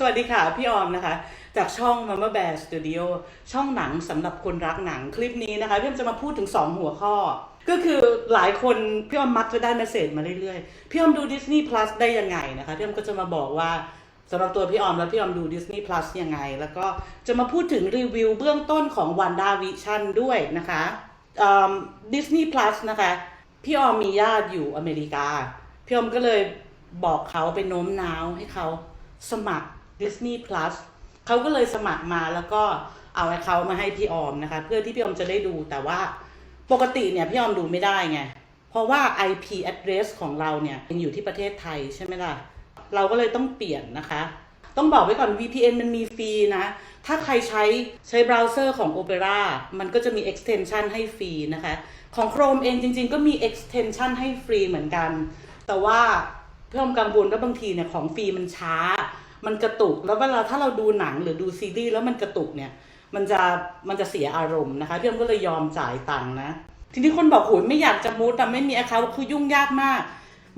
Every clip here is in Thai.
สวัสดีค่ะ พี่ออมนะคะ จากช่อง Mama Bear Studio ช่องหนังสำหรับคนรักหนังคลิปนี้นะคะ พี่ออมจะมาพูดถึง 2 หัวข้อ ก็คือหลายคนพี่ออมมักจะได้เมสเซจมาเรื่อยๆ พี่ออมดู Disney Plus ได้ยังไงนะคะ พี่ออมก็จะมาบอกว่าสำหรับตัวพี่ออมแล้วพี่ออมดู Disney Plus ยังไง แล้วก็จะมาพูดถึงรีวิวเบื้องต้นของ Wanda Vision ด้วยนะคะดิสนีย์ Plus นะคะ พี่ออมมีญาติอยู่อเมริกา พี่ออมก็เลยบอกเขาไปโน้มน้าวให้เขาสมัคร Disney Plus เขาก็เลยสมัครมาแล้วก็เอาไอ้เขามาให้พี่ออมนะคะ เพื่อที่พี่ออมจะได้ดูแต่ว่าปกติเนี่ยพี่ออมดูไม่ได้ไง เพราะว่า IP address ของเราเนี่ยยังอยู่ที่ประเทศไทยใช่ไหมล่ะ เราก็เลยต้องเปลี่ยนนะคะ ต้องบอกไว้ก่อน VPN มันมีฟรีนะ ถ้าใครใช้ใช้เบราว์เซอร์ของ Opera มันก็จะมี extension ให้ฟรีนะคะ ของ Chrome เองจริง ๆ ก็มี extension ให้ฟรีเหมือนกัน แต่ว่าเพิ่มกังวลว่าบางทีเนี่ยของฟรีมันช้า มันกระตุกแล้วเวลาถ้าเราดูหนังหรือดูซีรีส์แล้วมันกระตุกเนี่ย มันจะมันจะเสียอารมณ์นะคะพี่อมก็เลยยอมจ่ายตังค์นะ ทีนี้คนบอกโหยไม่อยากจะมูดแต่ไม่มีแอคเคาท์คือยุ่งยากมาก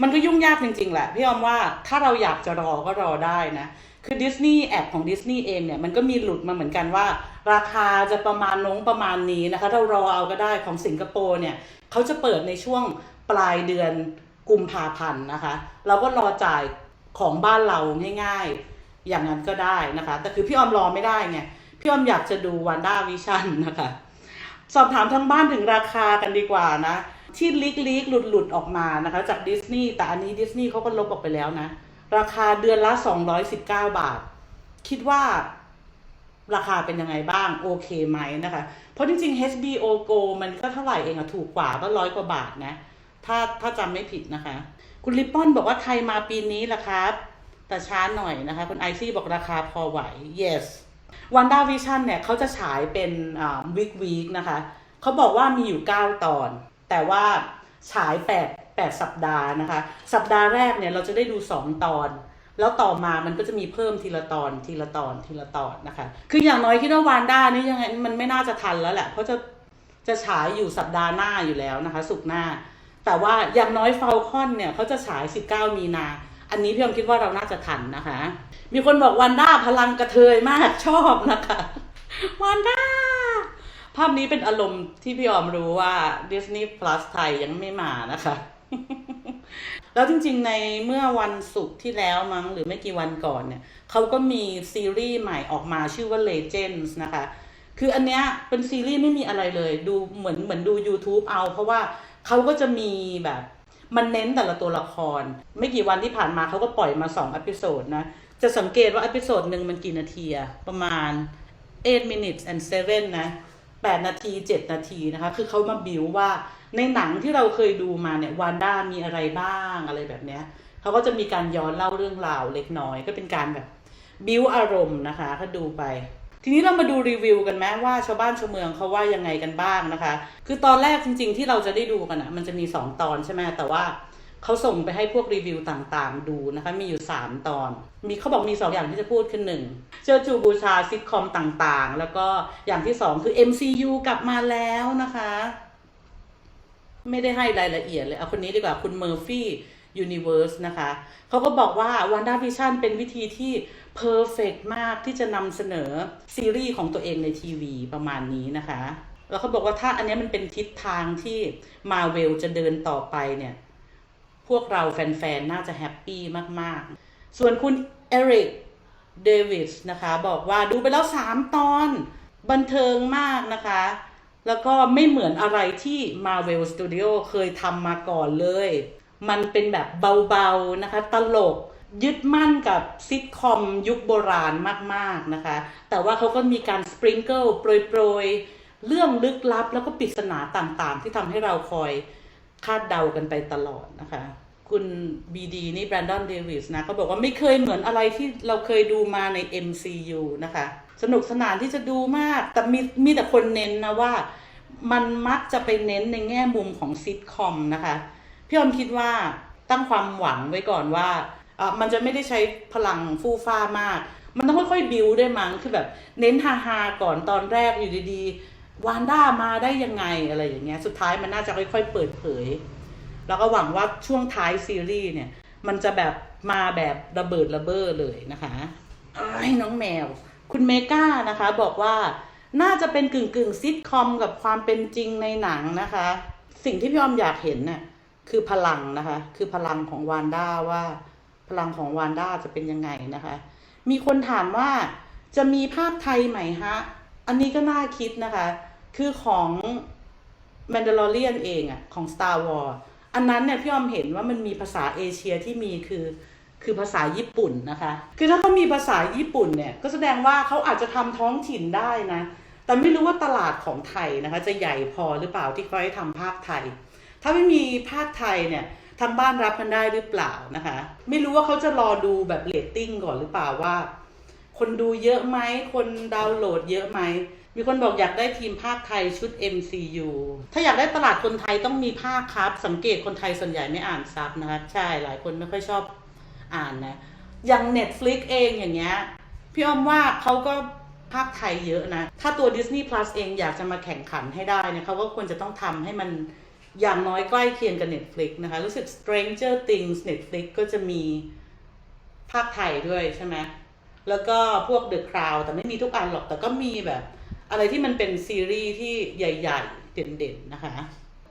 มันก็ยุ่งยากจริงๆแหละพี่อมว่าถ้าเราอยากจะรอก็รอได้นะคือดิสนีย์แอปของดิสนีย์เองเนี่ยมันก็มีหลุดมาเหมือนกันว่า ราคาจะประมาณนงประมาณนี้นะคะ เรารอเอาก็ได้ของสิงคโปร์เนี่ยเขาจะเปิดในช่วงปลายเดือนกุมภาพันธ์นะคะ เราก็รอจ่ายของบ้านเราง่ายๆ อย่างนั้นก็ได้นะคะ แต่คือพี่ออมรอไม่ได้ไง พี่ออมอยากจะดูวันด้าวิชั่นนะคะ สอบถามทางบ้านถึงราคากันดีกว่านะ ที่ลีกลีกหลุดหลุดออกมานะคะ จากดิสนีย์แต่อันนี้ดิสนีย์เขาก็ลบออกไปแล้วนะ ราคาเดือนละ 219 บาท คิดว่าราคาเป็นยังไงบ้าง โอเคไหมนะคะ เพราะจริงๆ HBO Go มันก็เท่าไหร่เองอะถูกกว่าก็ร้อยกว่าบาทนะ ถ้าถ้าจำไม่ผิดนะคะ คุณลิปปอนบอกว่าใครมาปีนี้ล่ะครับ แต่ช้าหน่อยนะคะคุณไอซี่บอกราคาพอไหว yes วันด้าวิชั่นเนี่ยเขาจะฉายเป็นวิกวีคนะคะเขาบอกว่ามีอยู่ 9 ตอน แต่ว่าฉาย 8 8 สัปดาห์นะคะ สัปดาห์แรกเนี่ยเราจะได้ดู 2 ตอน แล้วต่อมามันก็จะมีเพิ่มทีละตอนทีละตอนทีละตอนนะคะ คืออย่างน้อยคิดว่าวานด้านี่ยังไงมันไม่น่าจะทันแล้วแหละ เพราะจะจะฉายอยู่สัปดาห์หน้าอยู่แล้วนะคะ สุกหน้า แต่ว่าอย่างน้อยเฟลคอนเนี่ยเขาจะฉาย 19 มีนา อันนี้พี่อมคิดว่าเราน่าจะทันนะคะ มีคนบอกวันด้าพลังกระเทยมากชอบนะคะ วันด้า ภาพนี้เป็นอารมณ์ที่พี่ออมรู้ว่า Disney Plus ไทยยังไม่มานะคะ แล้วจริงๆในเมื่อวันศุกร์ที่แล้วมั้งหรือไม่กี่วันก่อนเนี่ยเขาก็มีซีรีส์ใหม่ออกมาชื่อว่า Legends นะคะคืออันเนี้ยเป็นซีรีส์ไม่มีอะไรเลย ดูเหมือนเหมือนดู YouTube เอา เพราะว่าเขาก็จะมีแบบ มันเน้นแต่ละตัวละคร ไม่กี่วันที่ผ่านมาเขาก็ปล่อยมา2องอพิโซดนะ จะสังเกตว่าอพิโซดหนึ่งมันกี่นาทีอะประมาณ 8 minutes and 7 นะ 8 นาที 7 นาทีนะคะ คือเขามาบิวว่าในหนังที่เราเคยดูมาเนี่ยวานด้ามีอะไรบ้างอะไรแบบเนี้ยเขาก็จะมีการย้อนเล่าเรื่องราวเล็กน้อย ก็เป็นการแบบบิวอารมณ์นะคะก็ดูไป ทีนี้เรามาดูรีวิวกันไหมว่าชาวบ้านชาวเมืองเขาว่ายังไงกันบ้างนะคะ คือตอนแรกจริง ๆ ที่เราจะได้ดูกันอะมันจะมี 2 ตอนใช่ไหมแต่ว่าเขาส่งไปให้พวกรีวิวต่างๆ ดูนะคะ มีอยู่ 3 ตอน มีเขาบอกมี 2 อย่างที่จะพูดคือหนึ่งเชิดชูบูชาซิทคอมต่างๆ แล้วก็อย่างที่ 2 คือ MCU กลับมาแล้วนะคะ ไม่ได้ให้รายละเอียดเลย เอาคนนี้ดีกว่าคุณเมอร์ฟี่ ยูนิเว r ร์สนะคะ เขาก็บอกว่า WandaVision เป็นวิธีที่เพอร์เฟกมากที่จะนำเสนอซีรีส์ของตัวเองในทีวีประมาณนี้นะคะ แล้วเขาบอกว่าถ้าอันนี้มันเป็นทิศทางที่มาเวลจะเดินต่อไปเนี่ย พวกเราแฟนๆ น่าจะแฮปปี้มากๆ ส่วนคุณเอริกเดวิสนะคะ บอกว่าดูไปแล้ว 3 ตอนบันเทิงมากนะคะแล้วก็ไม่เหมือนอะไรที่ Marvel Studio เคยทำมาก่อนเลย มันเป็นแบบเบาๆนะคะ ตลกยึดมั่นกับซิทคอมยุคโบราณมากๆนะคะ แต่ว่าเขาก็มีการสปริงเกิลโปรยๆ เรื่องลึกลับแล้วก็ปริศนาต่างๆ ที่ทำให้เราคอยคาดเดากันไปตลอดนะคะ คุณบีดีนี่แบรนดอนเดวิสนะเขาบอกว่าไม่เคยเหมือนอะไรที่เราเคยดูมาใน MCU นะคะ สนุกสนานที่จะดูมาก แต่มีมีแต่คนเน้นนะว่า มันมักจะไปเน้นในแง่มุมของซิทคอมนะคะ พี่อมคิดว่าตั้งความหวังไว้ก่อนว่าเอ่อมันจะไม่ได้ใช้พลังฟู่ฟ้ามาก มันต้องค่อยๆบิวได้วยมั้งคือแบบเน้นฮาๆก่อนตอนแรกอยู่ดีๆวานด้ามาได้ยังไงอะไรอย่างเงี้ยสุดท้ายมันน่าจะค่อยๆเปิดเผย แล้วก็หวังว่าช่วงท้ายซีรีส์เนี่ย มันจะแบบมาแบบระเบิดระเบ้อเลยนะคะเอ้ยน้องแมว คุณเมก้านะคะ บอกว่าน่าจะเป็นกึ่งกึ่งซิทคอมกับความเป็นจริงในหนังนะคะ สิ่งที่พี่ออมอยากเห็นเนี่ย คือพลังนะคะ คือพลังของวานด้าว่าพลังของวานด้าจะเป็นยังไงนะคะ มีคนถามว่าจะมีภาคไทยไหมฮะ อันนี้ก็น่าคิดนะคะ คือของ Mandalorian เองอะของ Star Wars อันนั้นเนี่ยพี่อมเห็นว่ามันมีภาษาเอเชียที่มีคือคือภาษาญี่ปุ่นนะคะ คือถ้าเขามีภาษาญี่ปุ่นเนี่ยก็แสดงว่าเขาอาจจะทำท้องถิ่นได้นะ แต่ไม่รู้ว่าตลาดของไทยนะคะ จะใหญ่พอหรือเปล่าที่เขาให้ทำภาคไทย ถ้าไม่มีภาคไทยเนี่ยทางบ้านรับกันได้หรือเปล่านะคะ ไม่รู้ว่าเขาจะรอดูแบบเรตติ้งก่อนหรือเปล่าว่า คนดูเยอะไหมคนดาวน์โหลดเยอะไหมมีคนบอกอยากได้ทีมภาคไทยชุด MCU ถ้าอยากได้ตลาดคนไทยต้องมีภาคครับ สังเกตคนไทยส่วนใหญ่ไม่อ่านซับนะคะใช่หลายคนไม่ค่อยชอบอ่านนะอย่าง Netflix เองอย่างเงี้ยพี่อ้อมว่าเขาก็ภาคไทยเยอะนะ ถ้าตัว Disney Plus เองอยากจะมาแข่งขันให้ได้เนี่ยเขาก็ควรจะต้องทำให้มัน อย่างน้อยใกล้เคียงกับ Netflix นะคะ รู้สึก Stranger Things Netflix ก็จะมีภาคไทยด้วยใช่ไหมแล้วก็พวก The Crown แต่ไม่มีทุกอันหรอก แต่ก็มีแบบ อะไรที่มันเป็นซีรีส์ที่ใหญ่ ๆ เด่นๆ นะคะ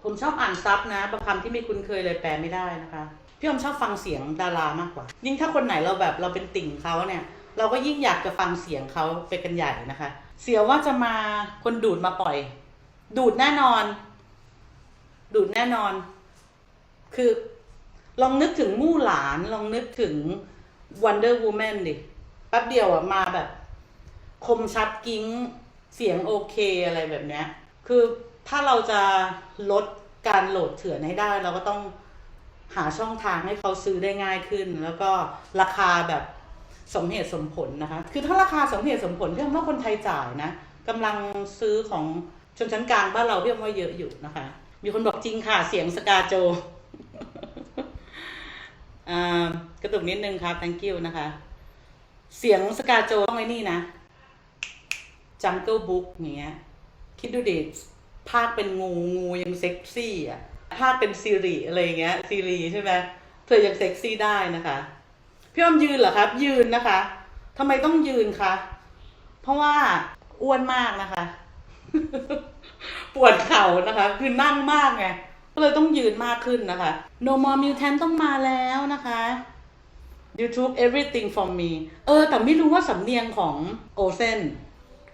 ผมชอบอ่านซับนะบางคำที่ไม่คุ้นเคยเลยแปลไม่ได้นะคะ พี่อมชอบฟังเสียงดารามากกว่า ยิ่งถ้าคนไหนเราแบบเราเป็นติ่งเขาเนี่ย เราก็ยิ่งอยากจะฟังเสียงเขาไปกันใหญ่นะคะ เสียว่าจะมาคนดูดมาปล่อย ดูดแน่นอน ดูดแน่นอน คือลองนึกถึงมู่หลาน ลองนึกถึง Wonder Woman ดิแป๊บเดียวอะมาแบบ คมชัดกิ้ง เสียงโอเคอะไรแบบเนี้ย คือถ้าเราจะลดการโหลดเถื่อนให้ได้ เราก็ต้องหาช่องทางให้เขาซื้อได้ง่ายขึ้น แล้วก็ราคาแบบสมเหตุสมผลนะคะ คือถ้าราคาสมเหตุสมผลพี่ว่าคนไทยจ่ายนะกำลังซื้อของชนชั้นกลางบ้านเราเพี่ว่าเยอะอยู่นะคะ มีคนบอกจริงค่ะ เสียงสกาโจอ่ากระตุกนิดนึงครับ thank you นะคะ เสียงสกาโจต้องไอ้นี่นะ Jungle Book อย่างเงี้ย คิดดูดิภาคเป็นงูงูยังเซ็กซี่อะภาคเป็นซีรีอะไรเงี้ยซีรีใช่ไหมเธอยังเซ็กซี่ได้นะคะ พี่อ้อมยืนเหรอครับ ยืนนะคะทำไมต้องยืนคะ เพราะว่าอ้วนมากนะคะ ปวดเข่านะคะ คือนั่งมากไงก็เลยต้องยืนมากขึ้นนะคะ No More Mutant ต้องมาแล้วนะคะ YouTube everything for me เออ แต่ไม่รู้ว่าสำเนียงของโอเซน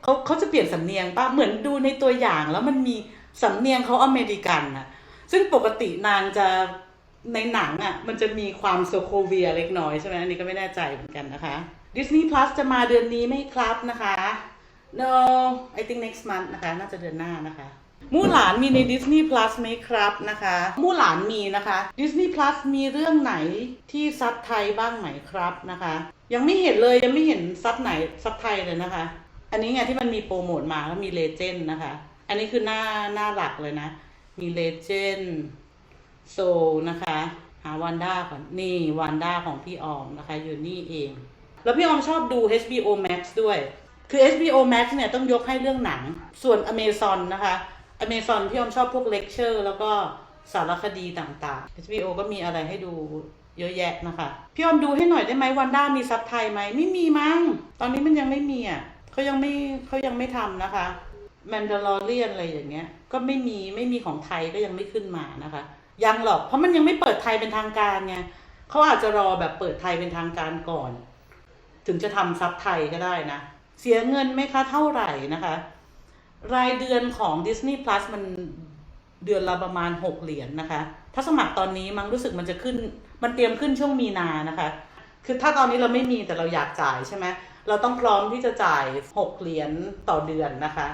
เขาเขาจะเปลี่ยนสำเนียงป่ะเหมือนดูในตัวอย่างแล้วมันมีสำเนียงเขาอเมริกันอะซึ่งปกตินางจะในหนังอะมันจะมีความโซโคเวียเล็กน้อยใช่ไหมอันนี้ก็ไม่แน่ใจเหมือนกันนะคะ Disney Plus จะมาเดือนนี้ไหมครับนะคะ no I think next month นะคะ น่าจะเดือนหน้านะคะ มู่หลานมีใน Disney Plus ไหมครับนะคะ มู่หลานมีนะคะ Disney Plus มีเรื่องไหนที่ซับไทยบ้างไหมครับนะคะ ยังไม่เห็นเลยยังไม่เห็นซับไหนซับไทยเลยนะคะ อันนี้ไงที่มันมีโปรโมทมาแล้วมีเลเจนด์นะคะ อันนี้คือหน้าหน้าหลักเลยนะ มีเลเจนด์โซนะคะ หาวันด้าก่อนนี่วันด้าของพี่ออมนะคะ อยู่นี่เอง แล้วพี่ออมชอบดู HBO Max ด้วย คือ HBO Max เนี่ยต้องยกให้เรื่องหนัง ส่วน Amazon นะคะ Amazon พี่อมชอบพวกเลคเชอร์แล้วก็สารคดีต่างๆ HBO ก็มีอะไรให้ดูเยอะแยะนะคะ พี่อมดูให้หน่อยได้ไหมวันด้ามีซับไทยไหมไม่มีมั้ง ตอนนี้มันยังไม่มีอะเขายังไม่เขายังไม่ทำนะคะ Mandalorian อะไรอย่างเงี้ย ก็ไม่มีไม่มีของไทยก็ยังไม่ขึ้นมานะคะ ยังหรอก เพราะมันยังไม่เปิดไทยเป็นทางการไงเขาอาจจะรอแบบเปิดไทยเป็นทางการก่อน ถึงจะทำซับไทยก็ได้นะ เสียเงินไหมคะเท่าไหร่นะคะ รายเดือนของ Disney Plus มันเดือนละประมาณ 6 เหรียญนนะคะ ถ้าสมัครตอนนี้มั้งรู้สึกมันจะขึ้น มันเตรียมขึ้นช่วงมีนานะคะ คือถ้าตอนนี้เราไม่มีแต่เราอยากจ่ายใช่ไหม เราต้องพร้อมที่จะจ่าย 6 เหรียญต่อเดือนนะคะ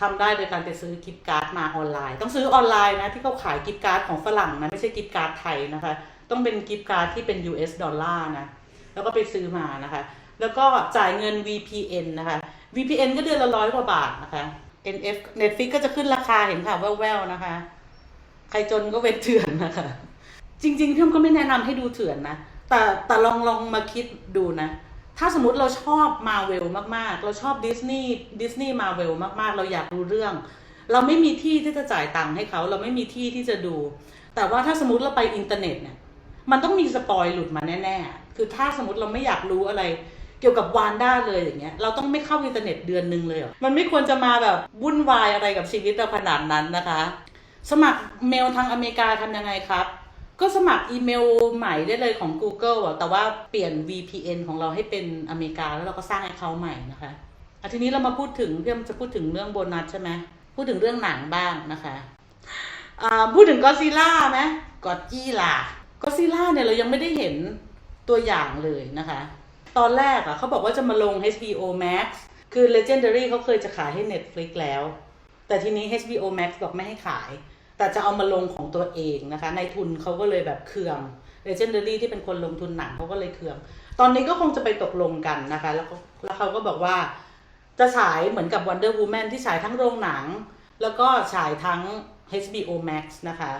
ทำได้โดยการไปซื้อกิฟต์การ์ดมาออนไลน์ ต้องซื้อออนไลน์นะที่เขาขายกิฟต์การ์ดของฝรั่งนะไม่ใช่กิฟต์การ์ดไทยนะคะ ต้องเป็นกิฟต์การ์ดที่เป็น US ดอลลาร์นะ แล้วก็ไปซื้อมานะคะ แล้วก็จ่ายเงิน VPN นะคะ VPN ก็เดือนละร้อยกว่าบาทนะคะ NF Netflix ก็จะขึ้นราคาเห็นค่ะแววๆนะคะ ใครจนก็เว้นเถื่อนนะคะ จริงๆพี่อมก็ไม่แนะนำให้ดูเถื่อนนะ แต่แต่ลองลองมาคิดดูนะ ถ้าสมมติเราชอบมาเวลมากๆ เราชอบดิสนีย์ดิสนีย์มาเวลมากๆ เราอยากรู้เรื่อง เราไม่มีที่ที่จะจ่ายตังค์ให้เขา เราไม่มีที่ที่จะดู แต่ว่าถ้าสมมติเราไปอินเทอร์เน็ตเนี่ยมันต้องมีสปอยหลุดมาแน่ ๆ คือถ้าสมมติเราไม่อยากรู้อะไร กี่ยวกับวานด้าเลยอย่างเงี้ยเราต้องไม่เข้าอินเทอร์เน็ตเดือนหนึ่งเลยเหรอมันไม่ควรจะมาแบบวุ่นวายอะไรกับชีวิตเราขนาดนั้นนะคะ สมัครเมลทางอเมริกาทำยังไงครับก็สมัครอีเมลใหม่ได้เลยของ Google อะแต่ว่าเปลี่ยน VPN ของเราให้เป็นอเมริกา แล้วเราก็สร้างแอคเคาท์ใหม่นะคะอะทีนี้เรามาพูดถึงเพี่อจะพูดถึงเรื่องโบนัสใช่ไหมพูดถึงเรื่องหนังบ้างนะคะพูดถึงก็ซิล่าไหมก็จี้ล่ะก็ซิล่าเนี่ยเรายังไม่ได้เห็นตัวอย่างเลยนะคะ ตอนแรกอะเขาบอกว่าจะมาลง HBO Max คือ Legendary เขาเคยจะขายให้ Netflix แล้ว แต่ทีนี้ HBO Max บอกไม่ให้ขาย แต่จะเอามาลงของตัวเองนะคะในทุนเขาก็เลยแบบเคือง Legendary ที่เป็นคนลงทุนหนังเขาก็เลยเคือง ตอนนี้ก็คงจะไปตกลงกันนะคะ แล้วแล้วเขาก็บอกว่าจะฉายเหมือนกับ Wonder Woman ที่ฉายทั้งโรงหนัง แล้วก็ฉายทั้ง HBO Max นะคะ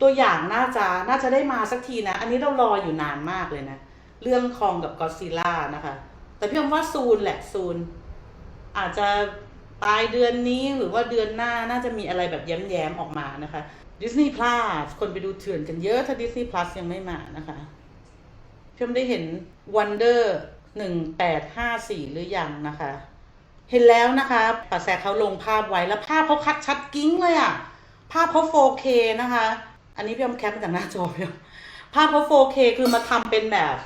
ตัวอย่างน่าจะน่าจะได้มาสักทีนะ อันนี้เรารออยู่นานมากเลยนะ เรื่องคองกับก็ซิล่านะคะ แต่พี่อมว่าซูนแหละซูน อาจจะปลายเดือนนี้หรือว่าเดือนหน้าน่าจะมีอะไรแบบแย้มๆออกมานะคะ Disney Plus คนไปดูเถื่อนกันเยอะถ้า Disney Plus ยังไม่มานะคะพี่อมได้เห็น Wonder 1854หรือยังนะคะ เห็นแล้วนะคะปัสแสเขาลงภาพไว้แล้วภาพเขาคัดชัดกิ้งเลยอะภาพเขา 4K นะคะ อันนี้พี่อมแคปมาจากหน้าจอพี่อมภาพเขา 4K คือมาทำเป็นแบบ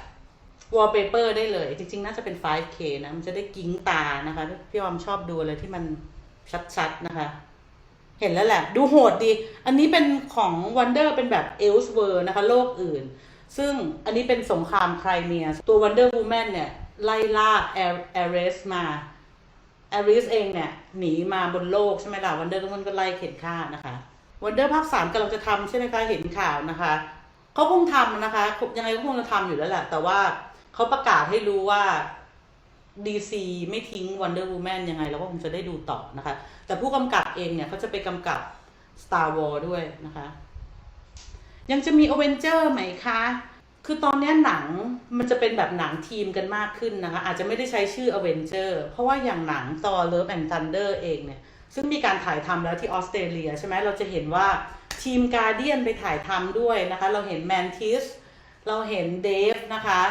wallpaper ได้เลย จริง ๆ น่าจะเป็น 5K นะ มันจะได้กิ้งตานะคะ พี่อมชอบดูอะไรที่มันชัด ๆ นะคะ เห็นแล้วแหละ ดูโหดดี อันนี้เป็นของ Wonder เป็นแบบ Elseworld นะคะ โลกอื่น ซึ่งอันนี้เป็นสงครามไครเมีย ตัว Wonder Woman เนี่ย ไล่ล่า Ares มาอริสเองเนี่ย หนีมาบนโลกใช่ไหมล่ะวันเดอร์ก็มันก็ไล่เข็นฆ่านะคะวันเดอร์ภาคสามกำลังจะทำใช่ไหมคะ เห็นข่าวนะคะ เขาคงทำนะคะ ยังไงก็คงจะทำอยู่แล้วแหละ แต่ว่า เขาประกาศให้รู้ว่า DC ไม่ทิ้ง Wonder Woman ยังไงเราก็คงจะได้ดูต่อนะคะ แต่ผู้กำกับเองเนี่ยเขาจะไปกำกับ Star Wars ด้วยนะคะ ยังจะมี a v e n g e r ไหมคะ คือตอนนี้หนังมันจะเป็นแบบหนังทีมกันมากขึ้นนะคะ อาจจะไม่ได้ใช้ชื่อ a v e n g e r เพราะว่าอย่างหนัง Thor Love and Thunder เองเนี่ย ซึ่งมีการถ่ายทำแล้วที่ออสเตรเลียใช่ไหมเราจะเห็นว่าทีม Guardian ไปถ่ายทำด้วยนะคะ เราเห็น Mantis เราเห็นเดฟนะคะ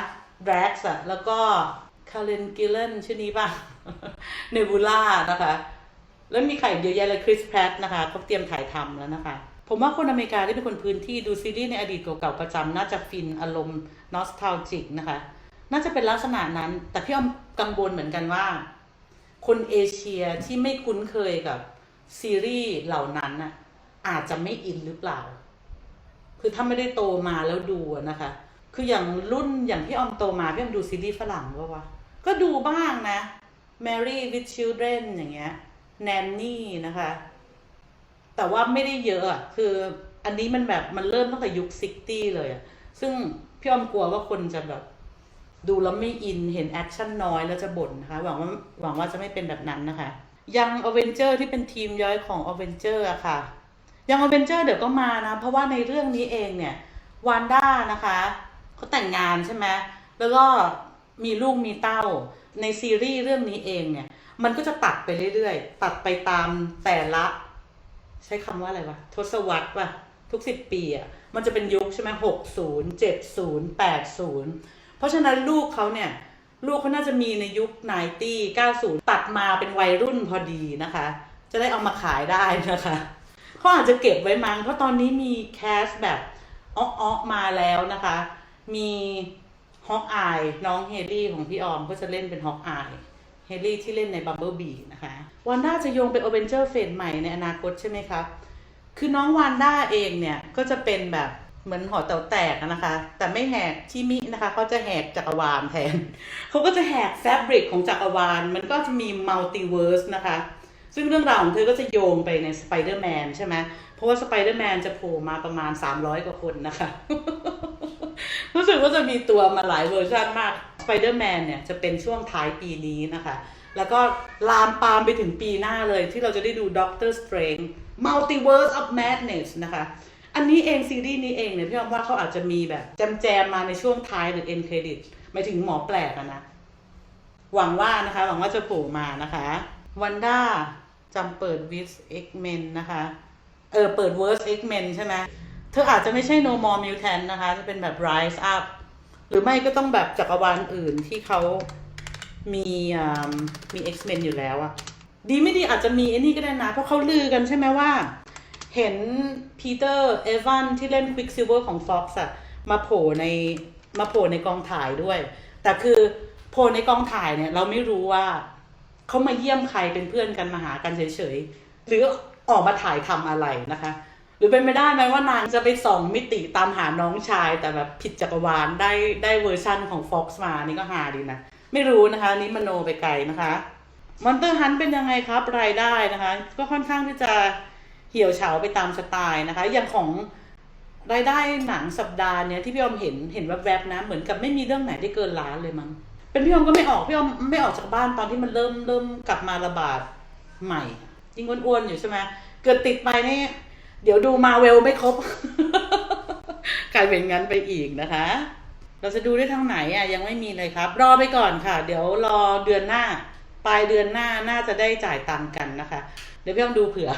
Drax อะแล้วก็ Karen Gillan ชื่อนี้ป่ะ Nebula นะคะ แล้วมีใครอีกเยอะแยะเลยคริสแพรตนะคะเขาเตรียมถ่ายทำแล้วนะคะ ผมว่าคนอเมริกาที่เป็นคนพื้นที่ดูซีรีส์ในอดีตเก่าๆประจำน่าจะฟินอารมณ์นอสทาจิกนะคะ น่าจะเป็นลักษณะนั้น แต่พี่อ้อมกังวลเหมือนกันว่า คนเอเชียที่ไม่คุ้นเคยกับซีรีส์เหล่านั้นน่ะอาจจะไม่อินหรือเปล่า คือถ้าไม่ได้โตมาแล้วดูนะคะ คืออย่างรุ่นอย่างพี่ออมโตมาพี่ออมดูซีรีส์ฝรั่งว่าวะ ก็ดูบ้างนะ Mary with Children อย่างเงี้ย Nanny นะคะ แต่ว่าไม่ได้เยอะอะคืออันนี้มันแบบมันเริ่มตั้งแต่ยุคซิกตี้เลยอะซึ่งพี่ออมกลัวว่าคนจะแบบ ดูแล้วไม่อินเห็นแอคชั่นน้อยแล้วจะบ่นนะคะ หวังว่าหวังว่าจะไม่เป็นแบบนั้นนะคะ ยังอเวนเจอร์ที่เป็นทีมย่อยของอเวนเจอร์อะค่ะ ยังอเวนเจอร์เดี๋ยวก็มานะ เพราะว่าในเรื่องนี้เองเนี่ย วานด้านะคะ เขาแต่งงานใช่ไหมแล้วก็มีลูกมีเต้า ในซีรีส์เรื่องนี้เองเนี่ย มันก็จะตัดไปเรื่อยๆ ตัดไปตามแต่ละ ใช้คำว่าอะไรวะ ทศวรรษป่ะ ทุกสิบปีอะ มันจะเป็นยุคใช่ไหมหกศูนย์เจ็ดศูนย์แปดศูนย์เพราะฉะนั้นลูกเขาเนี่ยลูกเขาน่าจะมีในยุคไนตี้เก้าศูนย์ตัดมาเป็นวัยรุ่นพอดีนะคะ จะได้เอามาขายได้นะคะเขาอาจจะเก็บไว้มั้งเพราะตอนนี้มีแคสแบบอ้อๆมาแล้วนะคะ มีฮอกอายน้องเฮลี่ของพี่ออมก็จะเล่นเป็นฮอกอายเฮลี่ที่เล่นในบัมเบิลบีนะคะวันด้าจะโยงเป็นโอเวนเจอร์เฟสใหม่ในอนาคตใช่ไหมครับ คือน้องวานด้าเองเนี่ยก็จะเป็นแบบเหมือนหอแต๋วแตกนะคะ แต่ไม่แหกชิมินะคะเขาจะแหกจักรวาลแทน เขาก็จะแหกแฟบริกของจักรวาล มันก็จะมีมัลติเวิร์สนะคะ ซึ่งเรื่องราวของเธอก็จะโยงไปในสไปเดอร์แมนใช่ไหมเพราะว่าสไปเดอร์แมนจะโผล่มาประมาณ 300 กว่าคนนะคะึกว่าจะมีตัวมาหลายเวอร์ชันมาก Spider-Man เนี่ยจะเป็นช่วงท้ายปีนี้นะคะ แล้วก็ลามปามไปถึงปีหน้าเลยที่เราจะได้ดู Doctor Strange Multiverse of Madness นะคะอันนี้เองซีรีส์นี้เองเนี่ยพี่ออมว่าเขาอาจจะมีแบบแจมๆมาในช่วงท้ายหรือ end credit หมายถึงหมอแปลกอะนะ หวังว่านะคะ หวังว่าจะโผล่มานะคะวันด้าจำเปิด with X-Men นนะคะ เออ เปิด Verse X-Men ใช่ไหม เธออาจจะไม่ใช่ No More Mutant นะคะ จะเป็นแบบ Rise Up หรือไม่ก็ต้องแบบจักรวาลอื่นที่เขามีอ่ามี X-Men อยู่แล้วอะดีไม่ดีอาจจะมีไอ้นี่ก็ได้นะ เพราะเขาลือกันใช่ไหมว่า เห็นพีเตอร์เอวานที่เล่น Quicksilver ของ Fox อะมาโผล่ในมาโผล่ในกองถ่ายด้วย แต่คือโผล่ในกองถ่ายเนี่ย เราไม่รู้ว่าเขามาเยี่ยมใครเป็นเพื่อนกันมาหากันเฉยๆ หรือออกมาถ่ายทำอะไรนะคะ หรือเป็นไปได้ไหมว่านางจะไปส่องมิติตามหาน้องชายแต่แบบผิดจักรวาลได้ได้เวอร์ชั่นของ Fox มานี่ก็หาดีนะ ไม่รู้นะคะนี่มโนไปไกลนะคะมอนเตอร์ฮันเป็นยังไงครับรายได้นะคะ ก็ค่อนข้างที่จะเหี่ยวเฉาไปตามสไตล์นะคะ อย่างของรายได้หนังสัปดาห์เนี้ยที่พี่อมเห็นเห็นแวบๆนะ เหมือนกับไม่มีเรื่องไหนได้เกินล้านเลยมั้งเป็นพี่อมก็ไม่ออกพี่อมไม่ออกจากบ้านตอนที่มันเริ่มเริ่มกลับมาระบาดใหม่ ยิ่งอ้วนๆอยู่ใช่ไหมเกิดติดไปนี่ เดี๋ยวดูมาเวลไม่ครบ กลายเป็นงั้นไปอีกนะคะ เราจะดูได้ทางไหนอะยังไม่มีเลยครับ รอไปก่อนค่ะ เดี๋ยวรอเดือนหน้า ปลายเดือนหน้าน่าจะได้จ่ายตังกันนะคะ เดี๋ยวพี่อ้อมดูเผื่อ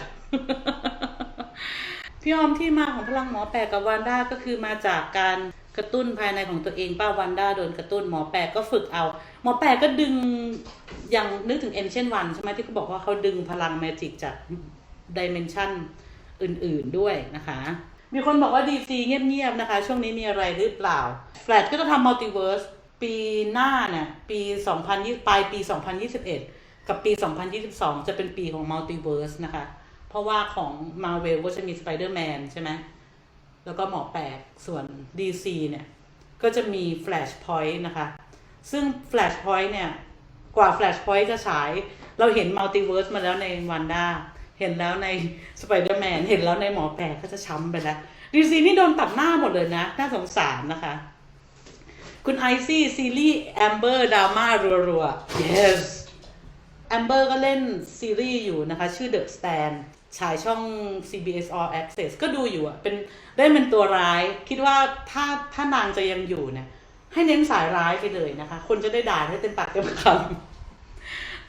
พี่อ้อมที่มาของพลังหมอแปลกกับวันด้าก็คือมาจากการกระตุ้นภายในของตัวเองป้าวันด้าโดนกระตุ้นหมอแปลกก็ฝึกเอา หมอแปลกก็ดึงอย่างนึกถึงเอ็นเช่นวันใช่ไหมที่เขาบอกว่าเขาดึงพลังแมจิกจากดิเมนชัน อื่นๆด้วยนะคะ มีคนบอกว่าดีซีเงียบๆนะคะ ช่วงนี้มีอะไรหรือเปล่า แฟลชก็จะทำมัลติเวิร์สปีหน้าเนี่ยปี 2020 ปลายปี 2021 กับปี 2022 จะเป็นปีของมัลติเวิร์สนะคะ เพราะว่าของ Marvel ก็จะมี Spider-Man ใช่ไหมแล้วก็หมอแปลกส่วน DC เนี่ย ก็จะมี Flashpoint นะคะ ซึ่ง Flashpoint เนี่ย กว่า Flashpoint จะฉาย เราเห็น Multiverse มาแล้วในวันด้า เห็นแล้วใน Spider-Man เห็นแล้วในหมอแปลก็จะช้ำไปแล้ว DC นี่โดนตัดหน้าหมดเลยนะ น่าสงสารนะคะ คุณไอซี่ซีรีส์แอมเบอร์ดราม่ารัวๆ yes แอมเบอร์ก็เล่นซีรีส์อยู่นะคะ ชื่อ The Stand ฉายช่อง CBS All Access ก็ดูอยู่อะเป็นได้เป็นตัวร้าย คิดว่าถ้าถ้านางจะยังอยู่เนี่ยให้เน้นสายร้ายไปเลยนะคะ คนจะได้ด่าได้เต็มปากเต็มคำ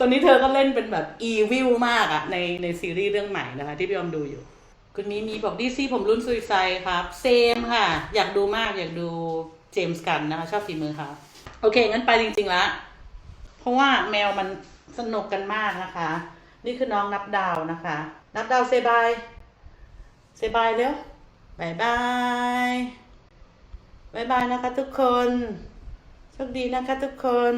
ตอนนี้เธอก็เล่นเป็นแบบอีวิลมากอะในในซีรีส์เรื่องใหม่นะคะ ที่พี่ออมดูอยู่ คุณมีมีบอกดีซีผมรุ่นซุยไซครับเซมค่ะ อยากดูมากอยากดูเจมส์กันนะคะ ชอบฝีมือเขาโอเค งั้นไปจริงๆละเพราะว่าแมวมันสนุกกันมากนะคะ นี่คือน้องนับดาวนะคะ นับดาวเซบายเซบายเร็วบายบายบายบายนะคะทุกคนโชคดีนะคะทุกคน